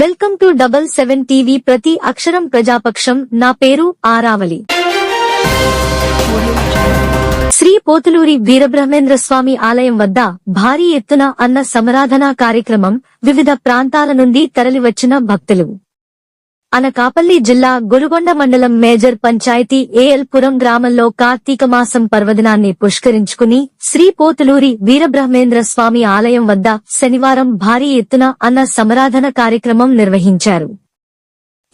Welcome to double seven TV ప్రతి అక్షరం ప్రజాపక్షం. నా పేరు ఆరావలి శ్రీ పోతులూరి వీరబ్రహ్మేంద్ర స్వామి ఆలయం వద్ద భారీ ఎత్తున అన్న సమరాధన కార్యక్రమం వివిధ ప్రాంతాల నుండి తరలివచ్చిన భక్తులు. అనకాపల్లి జిల్లా గొలుగొండ మండలం మేజర్ పంచాయతీ ఏఎల్పురం గ్రామంలో కార్తీక మాసం పర్వదినాన్ని పుష్కరించుకుని శ్రీ పోతులూరి వీరబ్రహ్మేంద్ర స్వామి ఆలయం వద్ద శనివారం భారీ ఎత్తున అన్న సమరాధన కార్యక్రమం నిర్వహించారు.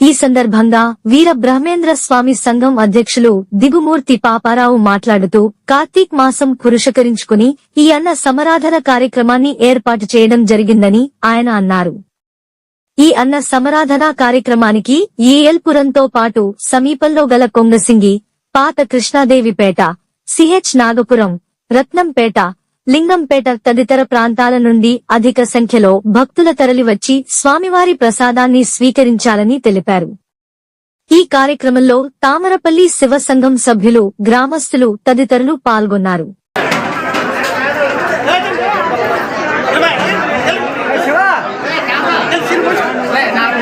ఈ సందర్భంగా వీర బ్రహ్మేంద్ర స్వామి సంఘం అధ్యక్షులు దిగుమూర్తి పాపారావు మాట్లాడుతూ కార్తీక్ మాసం పురుషకరించుకుని ఈ అన్న సమరాధన కార్యక్రమాన్ని ఏర్పాటు చేయడం జరిగిందని ఆయన అన్నారు. ఈ అన్న సమరాధన కార్యక్రమానికి ఏఎల్పురంతో పాటు సమీపంలో గల కొంగసింగి పాత కృష్ణాదేవిపేట సిహెచ్ నాగపురం రత్నంపేట లింగంపేట తదితర ప్రాంతాల నుండి అధిక సంఖ్యలో భక్తుల తరలివచ్చి స్వామివారి ప్రసాదాన్ని స్వీకరించాలని తెలిపారు. ఈ కార్యక్రమంలో తామరపల్లి శివ సంఘం సభ్యులు గ్రామస్తులు తదితరులు పాల్గొన్నారు.